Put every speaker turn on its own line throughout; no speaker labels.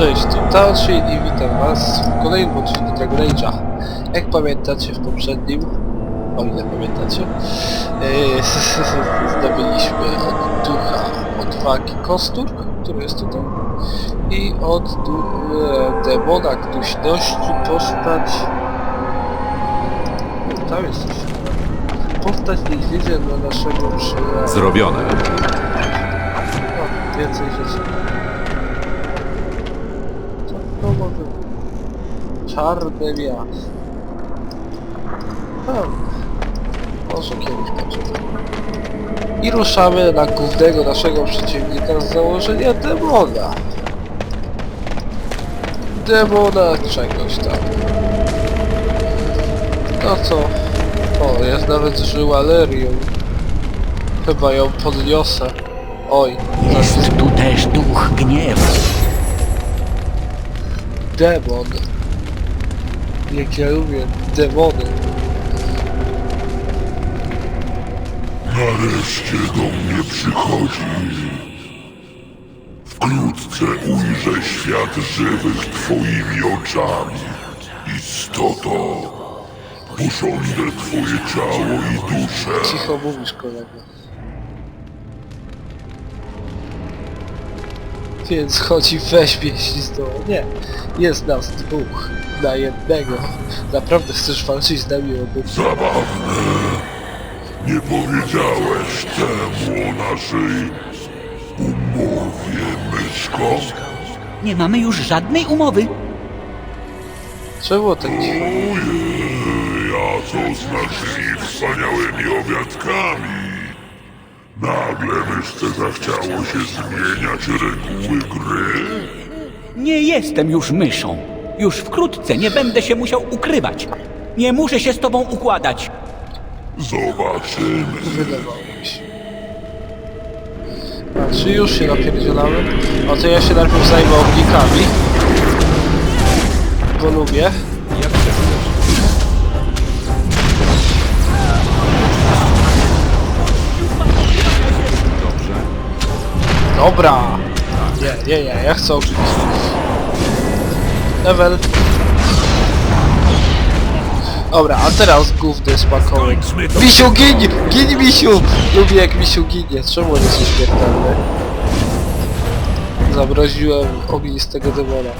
Cześć, tu Taoshi i witam was w kolejnym odcinku Dragon Age'a. Jak pamiętacie w poprzednim, o ile pamiętacie, yy, zdobyliśmy od ducha odwagi kostur, który jest tutaj, i od du- e, demona gnuśności postać... O, tam jest coś. Postać niedźwiedzia dla naszego przyjaciela.
Zrobione.
O, więcej rzeczy. Co to może być? Czarne miasto. Hmm. Może kiedyś poczytam. I ruszamy na głównego naszego przeciwnika z założenia demona. Demona czegoś tam. No co? O, jest nawet żyła Lerium. Chyba ją podniosę. Oj,
Jest tu też duch gniewu.
demon. Jak ja lubię demony.
Nareszcie do mnie przychodzi. Wkrótce ujrzę świat żywych twoimi oczami. Istoto, posądzę twoje ciało i duszę.
Cicho mówisz, kolego. Więc chodzi weź jeśli zdoła. Nie, jest nas dwóch na jednego. Naprawdę chcesz walczyć z nami obok?
Zabawne. Nie powiedziałeś temu o naszej umowie, myszko?
Nie mamy już żadnej umowy.
Czemu tak dziwnie?
Ojej, a co z naszymi wspaniałymi obiadkami? Nagle myszce zachciało się zmieniać reguły gry?
Nie jestem już myszą. Już wkrótce nie będę się musiał ukrywać. Nie muszę się z tobą układać.
Zobaczymy.
Wydawało mi się. A czy już się napierdzielamy? O to ja się najpierw zajmę ognikami. Bo lubię.
Jak chcesz.
Dobra! Nie, nie, nie, ja chcę ogniki. Level. Dobra, a teraz główny smakoły. Misiu, gin! Gin, Misiu! Lubię jak Misiu ginie. Czemu on jest śmiertelny? Zamroziłem ognistego demona.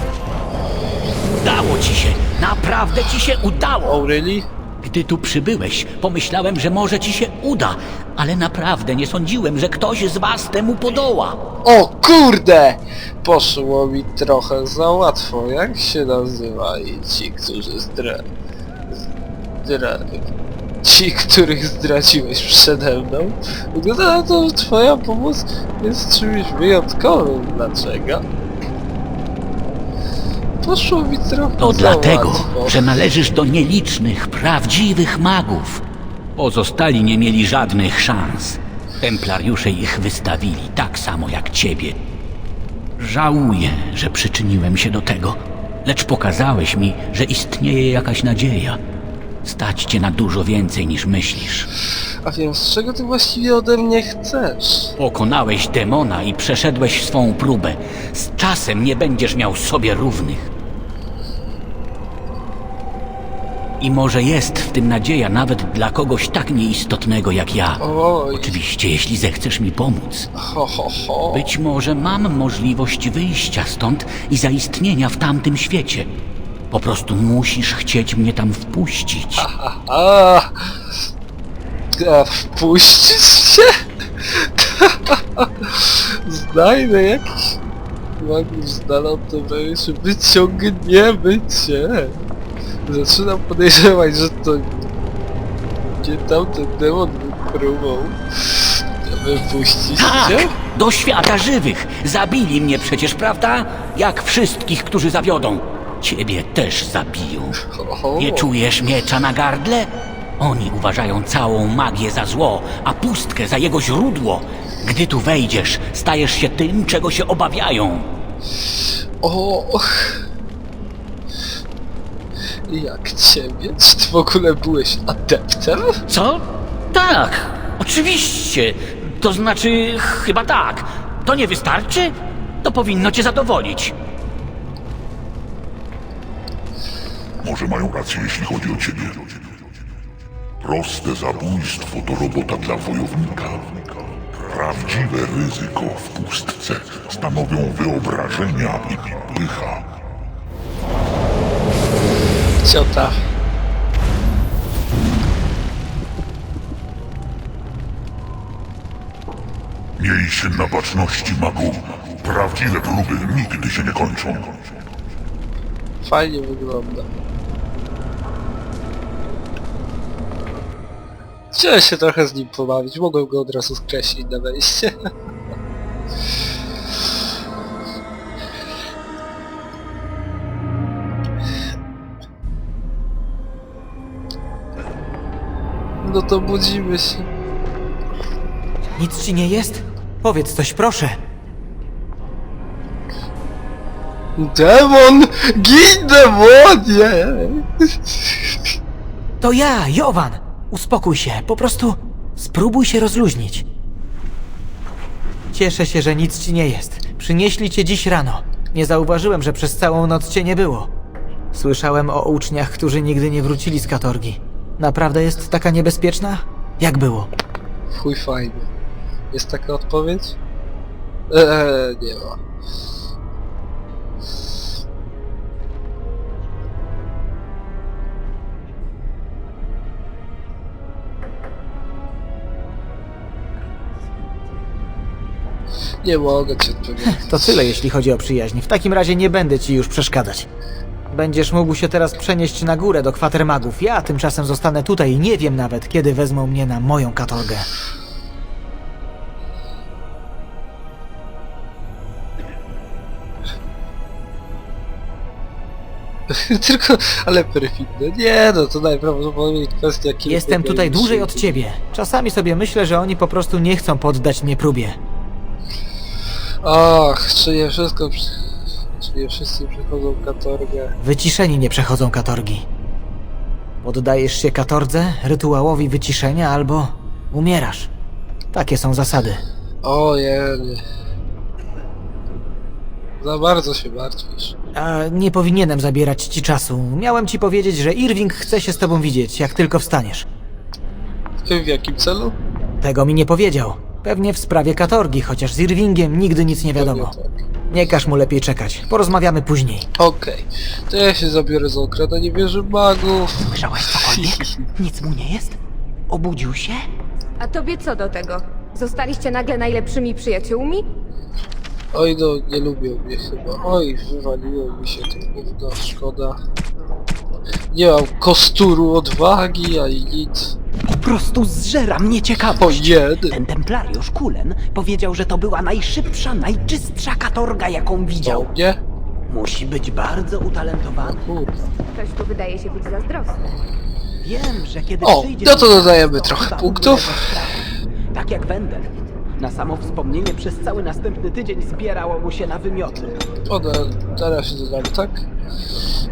Udało ci się. Naprawdę ci się udało.
Oh, really?
Gdy tu przybyłeś, pomyślałem, że może ci się uda. Ale naprawdę nie sądziłem, że ktoś z was temu podoła.
O kurde! Poszło mi trochę za łatwo. Jak się nazywali ci, którzy zdra... zdra... Ci, których zdradziłeś przede mną? Wygląda na to, że twoja pomoc jest czymś wyjątkowym. Dlaczego? Poszło mi trochę
To
za
dlatego,
łatwo.
że należysz do nielicznych, prawdziwych magów. Pozostali nie mieli żadnych szans. Templariusze ich wystawili tak samo jak ciebie. Żałuję, że przyczyniłem się do tego, lecz pokazałeś mi, że istnieje jakaś nadzieja. Stać cię na dużo więcej niż myślisz.
A więc czego ty właściwie ode mnie chcesz?
Pokonałeś demona i przeszedłeś swą próbę. Z czasem nie będziesz miał sobie równych. I może jest w tym nadzieja nawet dla kogoś tak nieistotnego jak ja.
Oj,
Oczywiście, jeśli zechcesz mi pomóc.
ho ho ho.
Być może mam możliwość wyjścia stąd i zaistnienia w tamtym świecie. Po prostu musisz chcieć mnie tam wpuścić.
A, a wpuścić się? Znajdę jakiś magnus z dala od towarzyszy, wyciągniemy cię. Zaczynam podejrzewać, że to nie tamten demon wypróbował wypuścić
Tak!
cię?
Do świata żywych! Zabili mnie przecież, prawda? Jak wszystkich, którzy zawiodą. Ciebie też zabiją. Nie czujesz miecza na gardle? Oni uważają całą magię za zło, a pustkę za jego źródło. Gdy tu wejdziesz, stajesz się tym, czego się obawiają.
o, jak ciebie? Czy ty w ogóle byłeś adeptem?
Co? Tak, oczywiście. To znaczy, chyba tak. To nie wystarczy? To powinno cię zadowolić.
Może mają rację, jeśli chodzi o ciebie. Proste zabójstwo to robota dla wojownika. Prawdziwe ryzyko w pustce stanowią wyobrażenia i pycha.
Ciota.
Miej się na baczności, magu. Prawdziwe próby nigdy się nie kończą.
Fajnie wygląda. Chciałem się trochę z nim pobawić, mogłem go od razu skreślić na wejście. No to budzimy się.
Nic ci nie jest? Powiedz coś, proszę.
Demon! Gin demonie!
To ja, Jowan! Uspokój się, po prostu spróbuj się rozluźnić. Cieszę się, że nic ci nie jest. Przynieśli cię dziś rano. Nie zauważyłem, że przez całą noc cię nie było. Słyszałem o uczniach, którzy nigdy nie wrócili z katorgi. Naprawdę jest taka niebezpieczna? Jak było?
Chuj fajnie. Jest taka odpowiedź? Eee, nie ma. Nie mogę ci odpowiedzieć.
To tyle, jeśli chodzi o przyjaźń. W takim razie nie będę ci już przeszkadzać. Będziesz mógł się teraz przenieść na górę do kwater magów. Ja tymczasem zostanę tutaj i nie wiem nawet, kiedy wezmą mnie na moją katorgę.
Tylko, ale perfidne. Nie no, to najprawdopodobniej kwestia kilku
Jestem tutaj dłużej od ciebie. Czasami sobie myślę, że oni po prostu nie chcą poddać mnie próbie.
Ach, czy nie wszystko... przy- Czy nie wszyscy przechodzą katorgę?
Wyciszeni nie przechodzą katorgi. Poddajesz się katordze, rytuałowi wyciszenia albo umierasz. Takie są zasady.
Ojej. Za bardzo się martwisz.
A nie powinienem zabierać ci czasu. Miałem ci powiedzieć, że Irving chce się z tobą widzieć, jak tylko wstaniesz.
W jakim celu?
Tego mi nie powiedział. Pewnie w sprawie katorgi, chociaż z Irvingiem nigdy nic nie wiadomo.
Pewnie tak.
Nie każ mu lepiej czekać. Porozmawiamy później.
Okej, to ja się zabiorę za okradanie wieży magów.
Słyszałeś cokolwiek? Nic mu nie jest? Obudził się?
A tobie co do tego? Zostaliście nagle najlepszymi przyjaciółmi?
Oj no, nie lubią mnie chyba. Oj, wywaliło mi się to gówno, szkoda. Nie mam kosturu odwagi, ani nic.
Po prostu zżera mnie
O
ciekawość.
jedy.
Ten templariusz Kulen powiedział, że to była najszybsza, najczystsza katorga, jaką widział.
O mnie?
Musi być bardzo utalentowany.
Kurwa.
Ktoś tu wydaje się być zazdrosny.
Wiem, że kiedy
O,
przyjdzie...
no to dodajemy trochę
chyba
punktów.
strachu. Tak jak Wendel. Na samo wspomnienie przez cały następny tydzień zbierało mu się na wymioty.
O, no, teraz się dodamy, tak?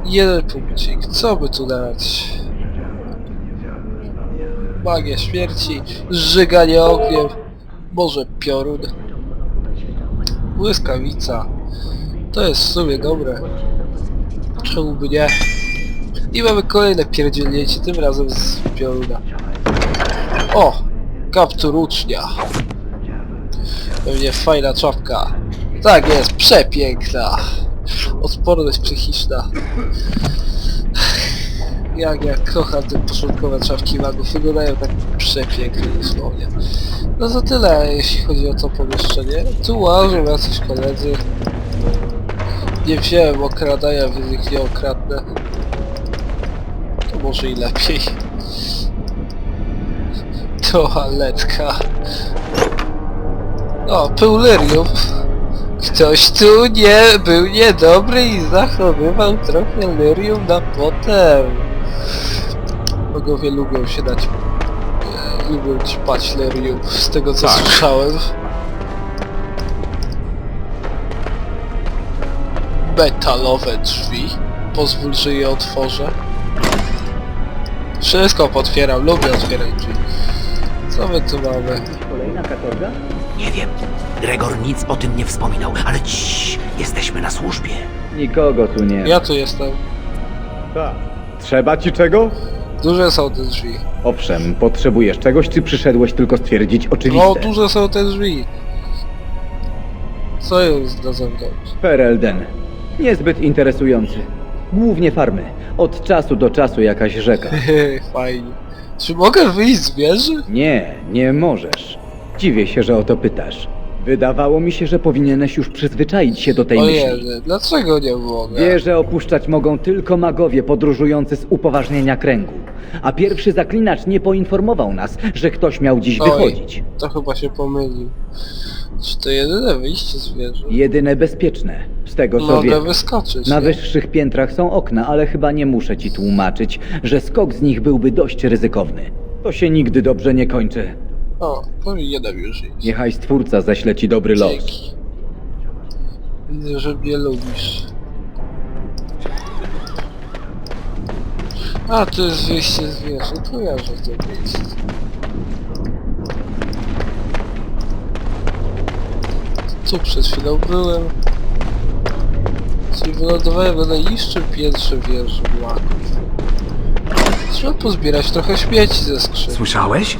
Jeden punkcik. Co by tu dać? Magia śmierci, żyganie ogniem, może piorun, błyskawica. To jest w sumie dobre. Czemu by nie? I mamy kolejne pierdzielnięcie, tym razem z pioruna. O! Kaptur ucznia. Pewnie fajna czapka. Tak jest, przepiękna. Odporność psychiczna. Jak ja kocham te początkowe czapki magów, wyglądają tak przepięknie dosłownie. No to tyle, jeśli chodzi o to pomieszczenie. Tu łażą jacyś koledzy. Nie wziąłem okradania, więc ich nie okradnę. To może i lepiej. Toaletka. O, peulerium. Ktoś tu nie był niedobry i zachowywał trochę lyrium na potem. Bogowie lubią się dać... E, lubią ćpać lyrium, z tego co
Tak.
słyszałem. Metalowe drzwi. Pozwól, że je otworzę. Wszystko potwieram, lubię otwierać drzwi. Co my tu mamy?
Kolejna katorga?
Nie wiem. Gregor nic o tym nie wspominał, ale ciii, jesteśmy na służbie.
Nikogo tu nie.
Ja tu jestem.
Tak, Trzeba ci czego?
Duże są te drzwi.
Owszem, potrzebujesz czegoś, czy przyszedłeś tylko stwierdzić oczywiste?
No, duże są te drzwi. Co jest na zewnątrz?
Ferelden. Niezbyt interesujący. Głównie farmy. Od czasu do czasu jakaś rzeka.
Hehe, fajnie. Czy mogę wyjść z wieży?
Nie, nie możesz. Dziwię się, że o to pytasz. Wydawało mi się, że powinieneś już przyzwyczaić się do tej myśli.
Ojej, dlaczego nie mogę?
Wieże opuszczać mogą tylko magowie podróżujący z upoważnienia kręgu. A pierwszy zaklinacz nie poinformował nas, że ktoś miał dziś
Oj.
wychodzić.
To chyba się pomylił. Czy to jedyne wyjście z wieży?
Jedyne bezpieczne, z tego co
Mogę
wiem.
wyskoczyć.
Na
nie?
wyższych piętrach są okna, ale chyba nie muszę ci tłumaczyć, że skok z nich byłby dość ryzykowny. To się nigdy dobrze nie kończy.
O, powinienem już iść.
Niechaj stwórca ześle ci dobry los.
Dzięki. Widzę, że mnie lubisz. A, to jest wyjście z wieży. Kojarzę to miejsce. Tu przed chwilą byłem. Czyli wylądowałem na najniższym piętrze wieży Blaków. Trzeba pozbierać trochę śmieci ze skrzyni.
Słyszałeś?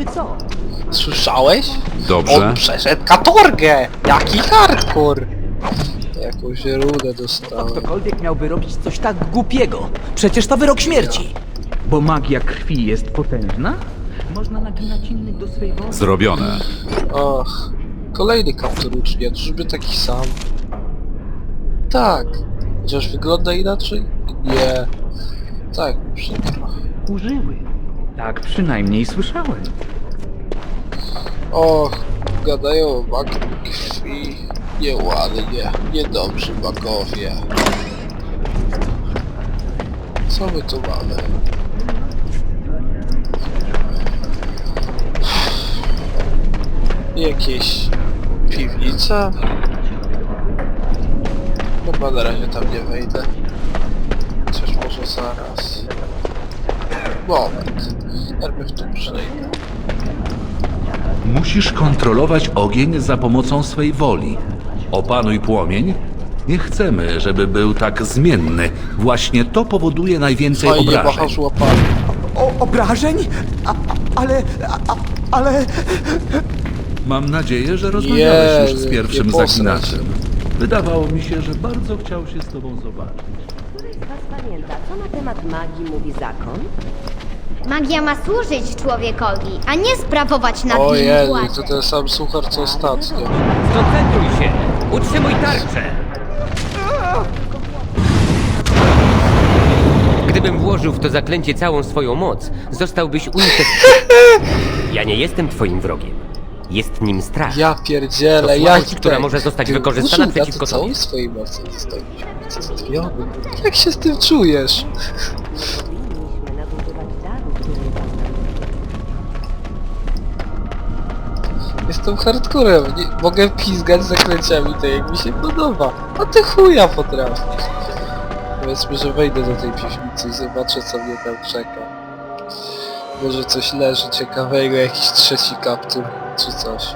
Niby co?
Słyszałeś?
Dobrze.
On przeszedł katorgę! Jaki hardcore! Jakąś rudę dostałem.
Ktokolwiek miałby robić coś tak głupiego. Przecież to wyrok śmierci.
Bo magia krwi jest potężna? Można naginać innych do swej woli.
Zrobione.
Och, kolejny kaptur ucznia, czyżby taki sam? Tak. Chociaż wygląda inaczej? Nie. Tak, przykro.
Użyły. Tak przynajmniej słyszałem.
Och, gadają o magii krwi. Nieładnie, niedobrzy magowie. Co my tu mamy? Jakieś piwnica? Chyba na razie tam nie wejdę. Chociaż może zaraz. Moment. Najpierw tu przejdę.
Musisz kontrolować ogień za pomocą swej woli. Opanuj płomień. Nie chcemy, żeby był tak zmienny. Właśnie to powoduje najwięcej
Fajnie
obrażeń.
O, obrażeń? A, ale... A, ale...
Mam nadzieję, że rozmawiałeś już z
Jezu,
pierwszym
nie posrać
zaklinaczem. Wydawało mi się, że bardzo chciał się z tobą zobaczyć.
Któryś z was pamięta, co na temat magii mówi zakon?
Magia ma służyć człowiekowi, a nie sprawować nad nim władzę.
to ten sam suchar co ostatnio.
Skoncentruj się! Utrzymuj tarczę!
Gdybym włożył w to zaklęcie całą swoją moc, zostałbyś unicestwiony. Ja nie jestem twoim wrogiem. Jest nim strach.
Ja pierdzielę,
To słabość, która może zostać wykorzystana przeciwko
całej
tobie.
swojej mocy. Jak się z tym czujesz? Jestem hardcorem, nie, mogę pizgać zaklęciami tak jak mi się podoba. A ty chuja potrafisz. Powiedzmy, że wejdę do tej piwnicy i zobaczę co mnie tam czeka. Może coś leży ciekawego, jakiś trzeci kaptur czy coś.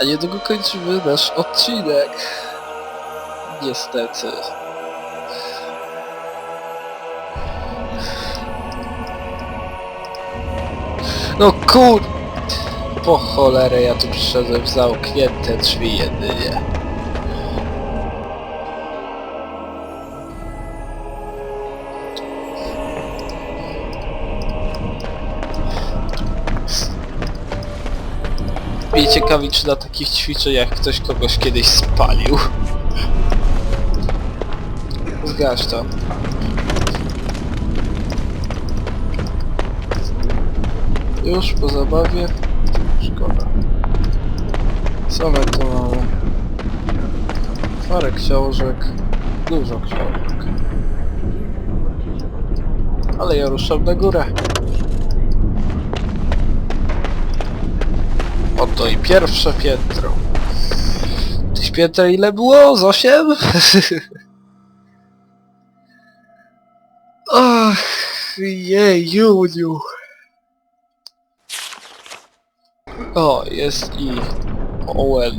A niedługo kończymy nasz odcinek. Niestety. No kur... Po cholerę ja tu przyszedłem w zamknięte drzwi jedynie. Mnie ciekawi, czy na takich ćwiczeniach ktoś kogoś kiedyś spalił. Zgaś to. Już po zabawie? Co my tu mamy? Parę książek. Dużo książek. Ale ja ruszam na górę. Oto i pierwsze piętro. Tych pięter ile było? Z osiem? Ach, jej, Juniu. O, jest i Owen.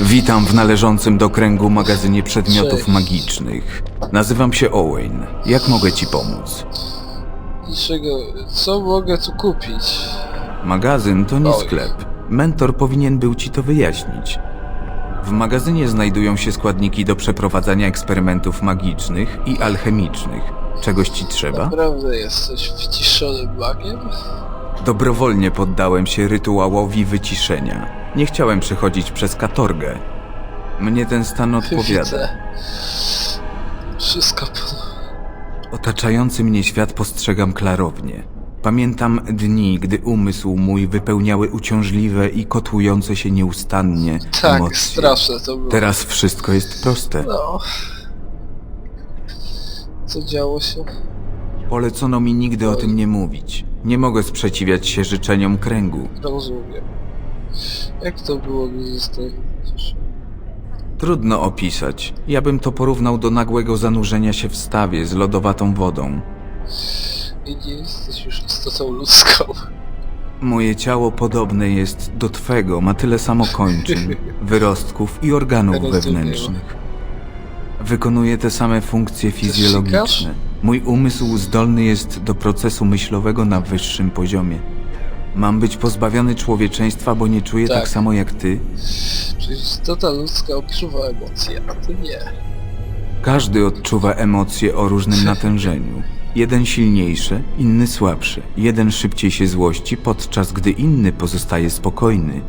Witam w należącym do kręgu magazynie przedmiotów
Cześć.
magicznych. Nazywam się Owen. Jak mogę ci pomóc?
Niczego, co mogę tu kupić?
Magazyn to nie
Oj.
sklep. Mentor powinien był ci to wyjaśnić. W magazynie znajdują się składniki do przeprowadzania eksperymentów magicznych i alchemicznych. Czegoś ci trzeba?
Naprawdę jesteś wyciszonym magiem?
Dobrowolnie poddałem się rytuałowi wyciszenia. Nie chciałem przechodzić przez katorgę. Mnie ten stan odpowiada.
Widzę. Wszystko po...
Otaczający mnie świat postrzegam klarownie. Pamiętam dni, gdy umysł mój wypełniały uciążliwe i kotłujące się nieustannie
Tak,
emocje.
straszne to było.
Teraz wszystko jest proste.
No. Co działo się?
Polecono mi nigdy o tym nie mówić. Nie mogę sprzeciwiać się życzeniom kręgu.
Rozumiem. Jak to było, wyciszony?
Trudno opisać. Ja bym to porównał do nagłego zanurzenia się w stawie z lodowatą wodą.
I nie jesteś już istotą ludzką.
Moje ciało podobne jest do twego, ma tyle samo kończyn, wyrostków i organów wewnętrznych. Wykonuje te same funkcje fizjologiczne. Mój umysł zdolny jest do procesu myślowego na wyższym poziomie. Mam być pozbawiony człowieczeństwa, bo nie czuję tak,
Tak.
samo jak ty?
Przecież istota ludzka odczuwa emocje, a ty nie.
Każdy odczuwa emocje o różnym natężeniu. Jeden silniejszy, inny słabszy. Jeden szybciej się złości, podczas gdy inny pozostaje spokojny.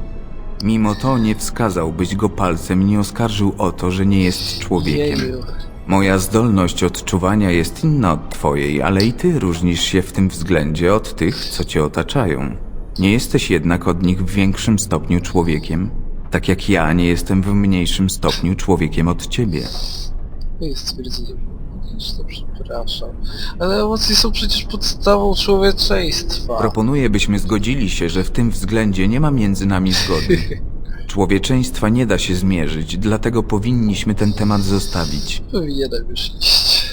Mimo to nie wskazałbyś go palcem i nie oskarżył o to, że nie jest człowiekiem.
Jeju.
Moja zdolność odczuwania jest inna od twojej, ale i ty różnisz się w tym względzie od tych, co cię otaczają. Nie jesteś jednak od nich w większym stopniu człowiekiem, tak jak ja nie jestem w mniejszym stopniu człowiekiem od ciebie.
To jest stwierdzenie logiczne, przepraszam. Ale emocje są przecież podstawą człowieczeństwa.
Proponuję, byśmy zgodzili się, że w tym względzie nie ma między nami zgody. Człowieczeństwa nie da się zmierzyć, dlatego powinniśmy ten temat zostawić.
Powinienem już iść.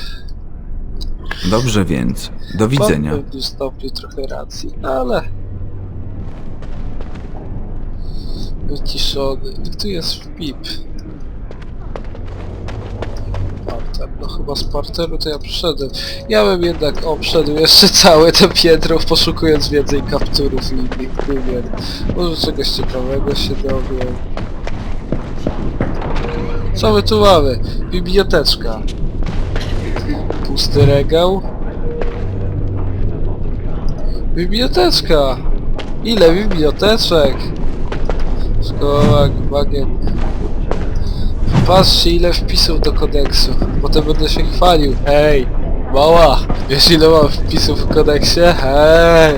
Dobrze więc, do widzenia.
Mam w pewnym stopniu trochę racji, ale... Wyciszony. I tu jest wpip. No chyba z parteru to ja przyszedłem. Ja bym jednak obszedł jeszcze całe to piętro, poszukując więcej kapturów i innych numer. Może czegoś ciekawego się dowiem. Co my tu mamy? Biblioteczka. Pusty regał. Biblioteczka! Ile biblioteczek? Szkoła, bagien. Patrzcie ile wpisów do kodeksu. Potem będę się chwalił. Hej! Mała! Wiesz ile mam wpisów w kodeksie? Hej!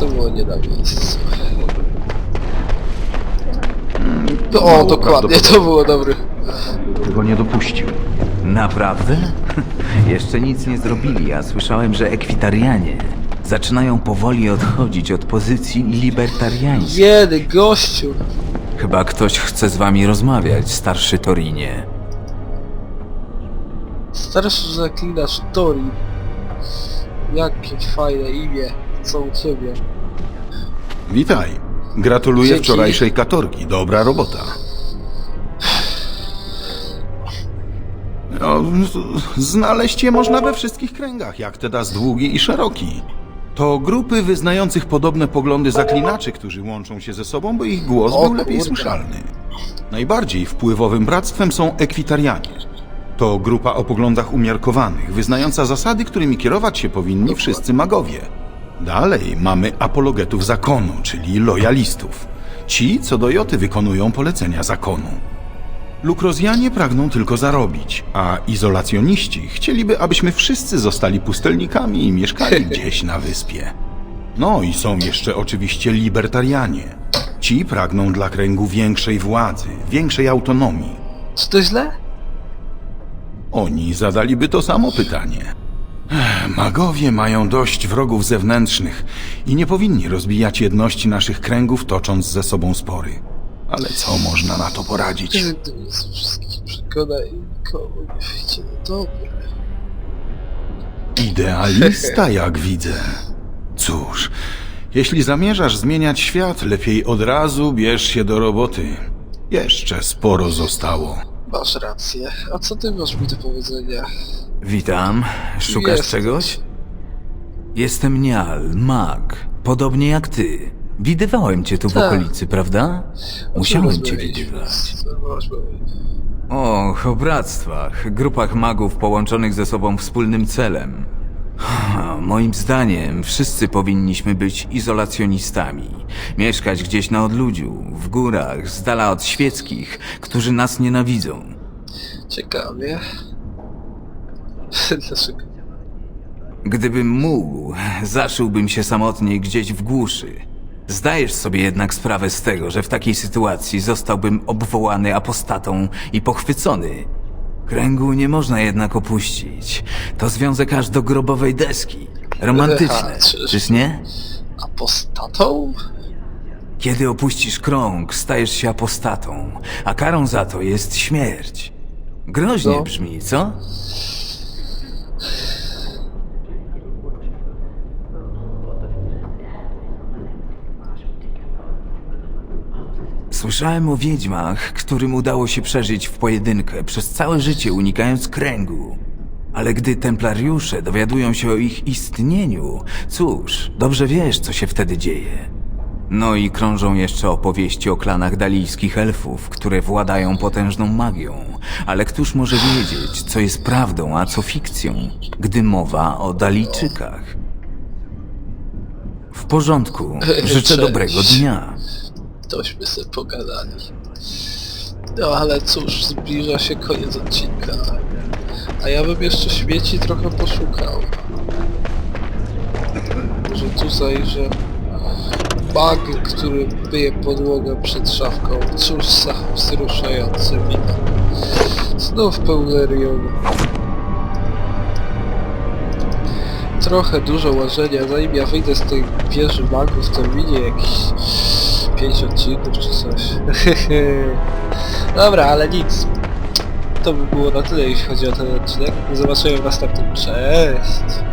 To było nie na miejscu. O, dokładnie, to było dobre.
Tego nie dopuścił. Naprawdę? Jeszcze nic nie zrobili, a słyszałem, że ekwitarianie zaczynają powoli odchodzić od pozycji libertariańskich.
Jedy, gościu!
Chyba ktoś chce z wami rozmawiać, starszy Torinie.
Starszy zaklinacz Tori. Jakie fajne imię. Co u ciebie?
Witaj. Gratuluję
Dzięki.
wczorajszej katorgi. Dobra robota. No, z- znaleźć je można we wszystkich kręgach, jak teraz długi i szeroki. To grupy wyznających podobne poglądy zaklinaczy, którzy łączą się ze sobą, by ich głos
O
był lepiej
kurde.
słyszalny. Najbardziej wpływowym bractwem są ekwitarianie. To grupa o poglądach umiarkowanych, wyznająca zasady, którymi kierować się powinni wszyscy magowie. Dalej mamy apologetów zakonu, czyli lojalistów. Ci, co do joty wykonują polecenia zakonu. Lukrozjanie pragną tylko zarobić, a izolacjoniści chcieliby, abyśmy wszyscy zostali pustelnikami i mieszkali gdzieś na wyspie. No i są jeszcze oczywiście libertarianie. Ci pragną dla kręgu większej władzy, większej autonomii.
Czy to źle?
Oni zadaliby to samo pytanie. Ech, Magowie mają dość wrogów zewnętrznych i nie powinni rozbijać jedności naszych kręgów, tocząc ze sobą spory. Ale co można na to poradzić?
Gdy z wszystkich przekona i nikomu nie wyjdzie na dobre.
Idealista, jak widzę. Cóż, jeśli zamierzasz zmieniać świat, lepiej od razu bierz się do roboty. Jeszcze sporo zostało.
Masz rację. A co ty masz mi do powiedzenia?
Witam. Szukasz
Jest.
czegoś? Jestem Nial, mag. Podobnie jak ty. Widywałem cię tu w
Tak.
okolicy, prawda?
O
Musiałem cię widywać. Och, o bractwach, grupach magów połączonych ze sobą wspólnym celem. Moim zdaniem wszyscy powinniśmy być izolacjonistami. Mieszkać gdzieś na odludziu, w górach, z dala od świeckich, którzy nas nienawidzą.
Ciekawie. Dlaczego?
Gdybym mógł, zaszyłbym się samotnie gdzieś w głuszy. Zdajesz sobie jednak sprawę z tego, że w takiej sytuacji zostałbym obwołany apostatą i pochwycony. Kręgu nie można jednak opuścić. To związek aż do grobowej deski. Romantyczne,
czyż-
czyż nie?
Apostatą?
Kiedy opuścisz krąg, stajesz się apostatą, a karą za to jest śmierć. Groźnie
No.
brzmi, co? Słyszałem o wiedźmach, którym udało się przeżyć w pojedynkę przez całe życie unikając kręgu. Ale gdy templariusze dowiadują się o ich istnieniu, cóż, dobrze wiesz, co się wtedy dzieje. No i krążą jeszcze opowieści o klanach dalijskich elfów, które władają potężną magią. Ale któż może wiedzieć, co jest prawdą, a co fikcją, gdy mowa o Dalijczykach? W porządku, życzę
Cześć.
dobrego dnia.
Tośmy sobie pogadali. No ale cóż, zbliża się koniec odcinka. A ja bym jeszcze śmieci trochę poszukał. Może tu zajrzę. Bug, który myje podłogę przed szafką. Cóż za wzruszający widok. Znów pełny rion. Trochę dużo łażenia, zanim ja wyjdę z tej wieży magów, to minie jakieś 5 odcinków czy coś. Dobra, ale nic. To by było na tyle, jeśli chodzi o ten odcinek. Do zobaczenia w następnym. Cześć!